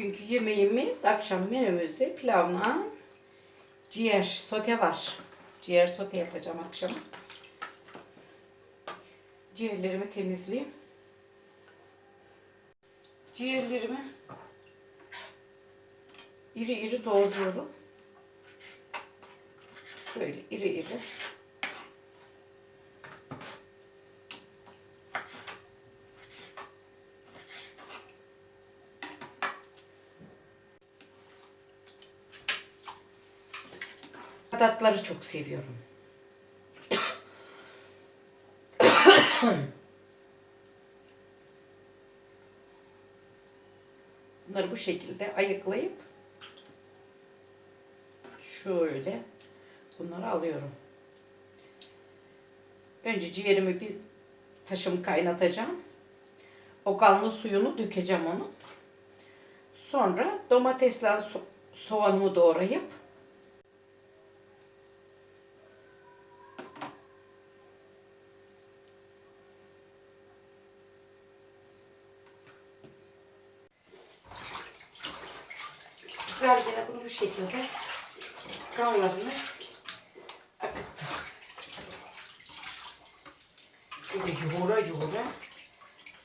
Bugünkü yemeğimiz akşam menümüzde pilavla ciğer sote var. Ciğer sote yapacağım akşam. Ciğerlerimi temizleyeyim. Ciğerlerimi iri iri doğruyorum. Böyle iri iri. Tatları çok seviyorum. Bunları bu şekilde ayıklayıp şöyle bunları alıyorum. Önce ciğerimi bir taşım kaynatacağım. O kanlı suyunu dökeceğim onu. Sonra domatesle so- soğanımı doğrayıp Güzel yine şekilde kanlarını akıttım. Böyle yoğura yoğura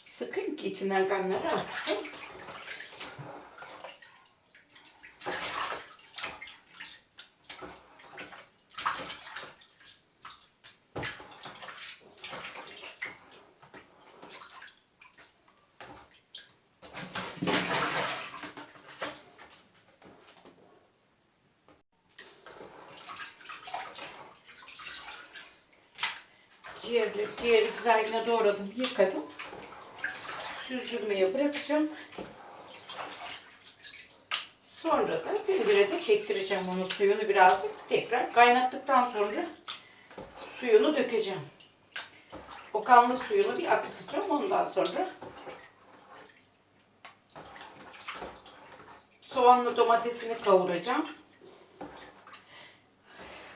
sıkın ki içinden kanları aksın. Ciğerleri, ciğeri güzel yine doğradım, yıkadım. Süzdürmeye bırakacağım. Sonra da tencerede çektireceğim onun suyunu birazcık. Tekrar kaynattıktan sonra suyunu dökeceğim. O kanlı suyunu bir akıtacağım. Ondan sonra soğanlı domatesini kavuracağım.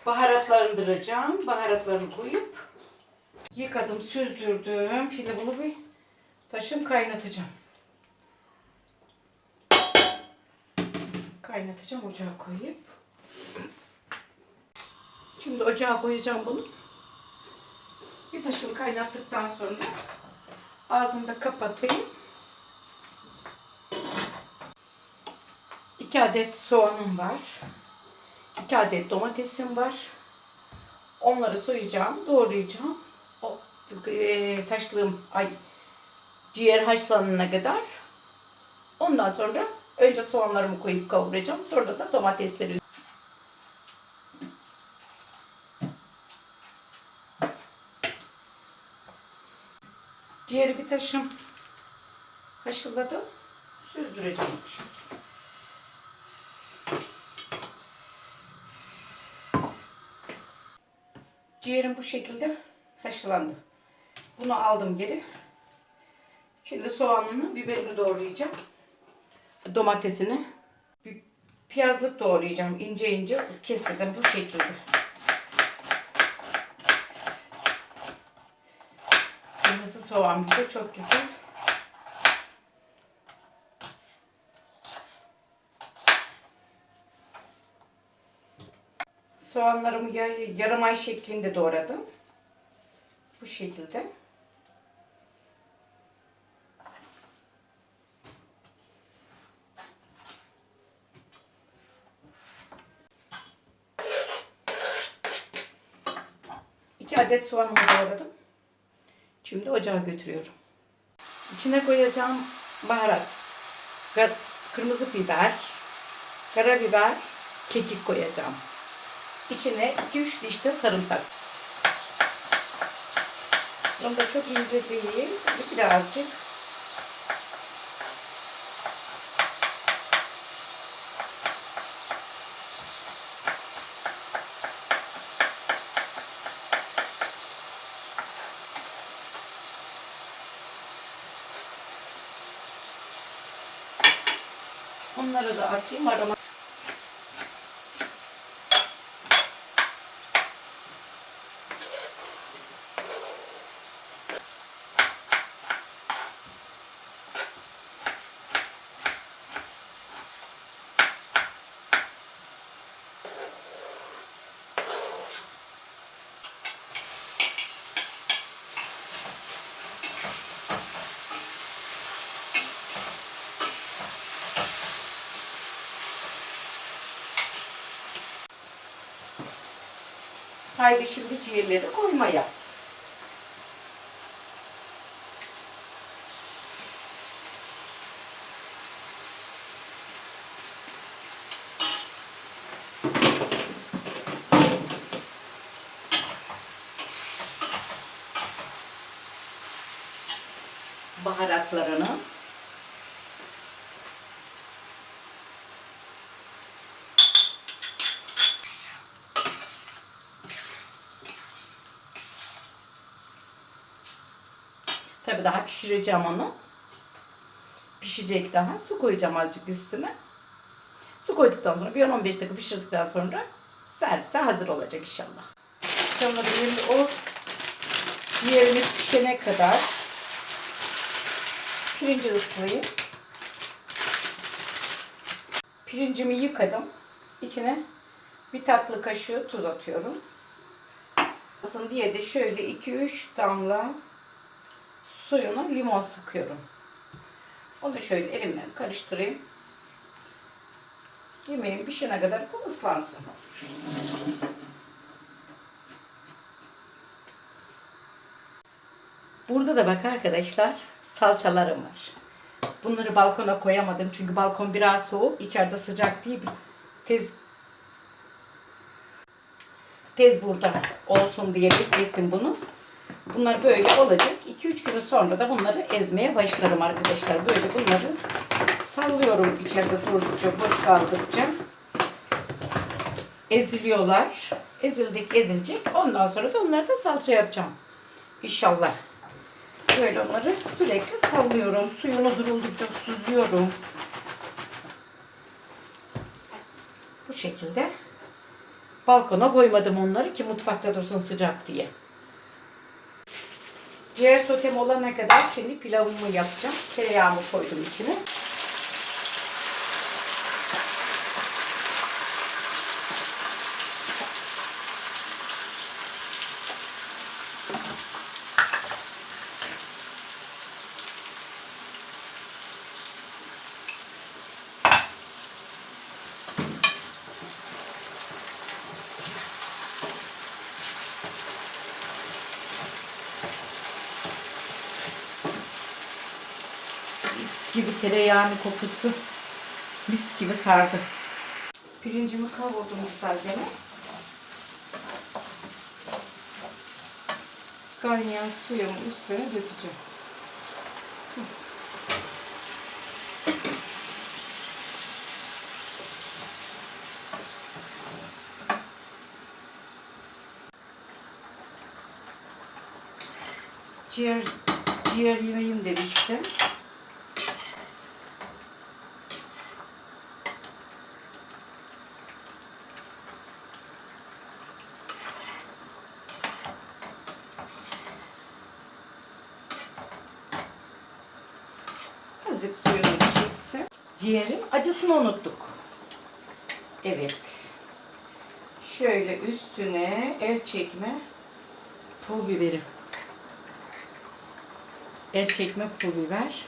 Baharatlandıracağım. Baharatlarını koyup Yıkadım, süzdürdüm. Şimdi bunu bir taşım kaynatacağım. Kaynatacağım ocağa koyup. Şimdi ocağa koyacağım bunu. Bir taşım kaynattıktan sonra ağzını da kapatayım. 2 adet soğanım var. 2 adet domatesim var. Onları soyacağım, doğrayacağım. E, taşlığım ay ciğer haşlanana kadar. Ondan sonra önce soğanlarımı koyup kavuracağım. Sonra da domatesleri Ciğeri bir taşım haşladım. Süzdüreceğim. Şimdi. Ciğerim bu şekilde haşlandı. Bunu aldım geri. Şimdi soğanını, biberini doğrayacağım. Domatesini. Bir piyazlık doğrayacağım. ince ince kesmeden bu şekilde. Kırmızı soğan bir de çok güzel. Soğanlarımı yar- yarım ay şeklinde doğradım. Bu şekilde. Adet soğanımı doğradım. Şimdi ocağa götürüyorum. İçine koyacağım baharat. Kırmızı biber, karabiber, kekik koyacağım. İçine 2-3 diş de sarımsak. Bunu da çok ince değil. Birazcık. Onları da atayım aroma. Haydi şimdi ciğerleri koymaya. baharatlarını Tabii daha pişireceğim onu. Pişecek daha. Su koyacağım azıcık üstüne. Su koyduktan sonra bir 10-15 dakika pişirdikten sonra servise hazır olacak inşallah. Sonra benim o ciğerimiz pişene kadar pirinci ıslayayım. Pirincimi yıkadım. İçine bir tatlı kaşığı tuz atıyorum. Isın diye de şöyle 2-3 damla suyuna limon sıkıyorum. Onu şöyle elimle karıştırayım. Yemeğin pişene kadar bu ıslansın. Burada da bak arkadaşlar salçalarım var. Bunları balkona koyamadım çünkü balkon biraz soğuk, içeride sıcak değil. Tez tez burada olsun diye beklettim bunu. Bunlar böyle olacak. 2-3 gün sonra da bunları ezmeye başlarım arkadaşlar. Böyle bunları sallıyorum içeride durdukça, boş kaldıkça. Eziliyorlar. Ezildik ezilecek. Ondan sonra da onları da salça yapacağım. İnşallah. Böyle onları sürekli sallıyorum. Suyunu duruldukça süzüyorum. Bu şekilde balkona koymadım onları ki mutfakta dursun sıcak diye. Ciğer sotem olana kadar şimdi pilavımı yapacağım. Tereyağımı koydum içine. Mis gibi tereyağının kokusu mis gibi sardı. Pirincimi kavurdum güzelce. Kaynayan suyumun üstüne dökeceğim. Ciğer, ciğer yemeğim demiştim. Azıcık suyunu çeksin. Ciğerin acısını unuttuk. Evet. Şöyle üstüne el çekme pul biberi. El çekme pul biber.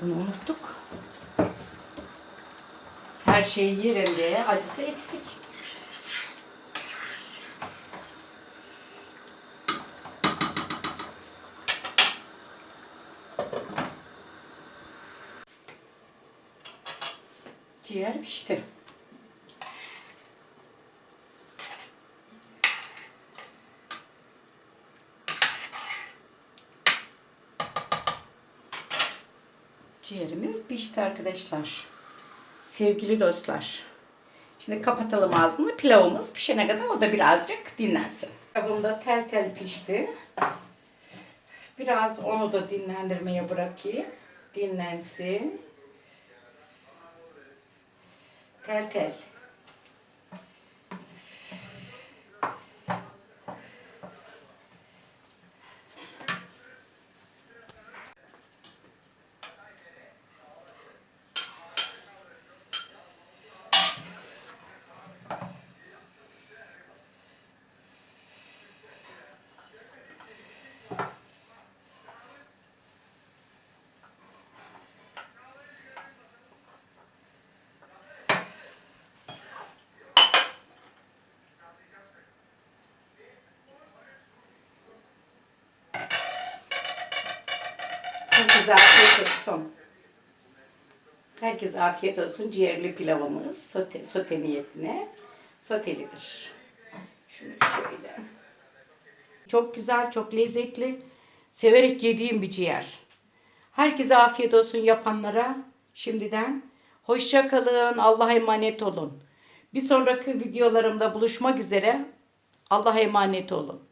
Bunu unuttuk. Her şeyi yerim diye acısı eksik. Ciğer pişti. Ciğerimiz pişti arkadaşlar. Sevgili dostlar. Şimdi kapatalım ağzını. Pilavımız pişene kadar o da birazcık dinlensin. Pilavım tel tel pişti. Biraz onu da dinlendirmeye bırakayım. Dinlensin. Tel tel. Herkese afiyet olsun. Herkese afiyet olsun. Ciğerli pilavımız sote, sote niyetine sotelidir. Şunu şöyle. Çok güzel, çok lezzetli. Severek yediğim bir ciğer. Herkese afiyet olsun yapanlara şimdiden. Hoşça kalın. Allah'a emanet olun. Bir sonraki videolarımda buluşmak üzere. Allah'a emanet olun.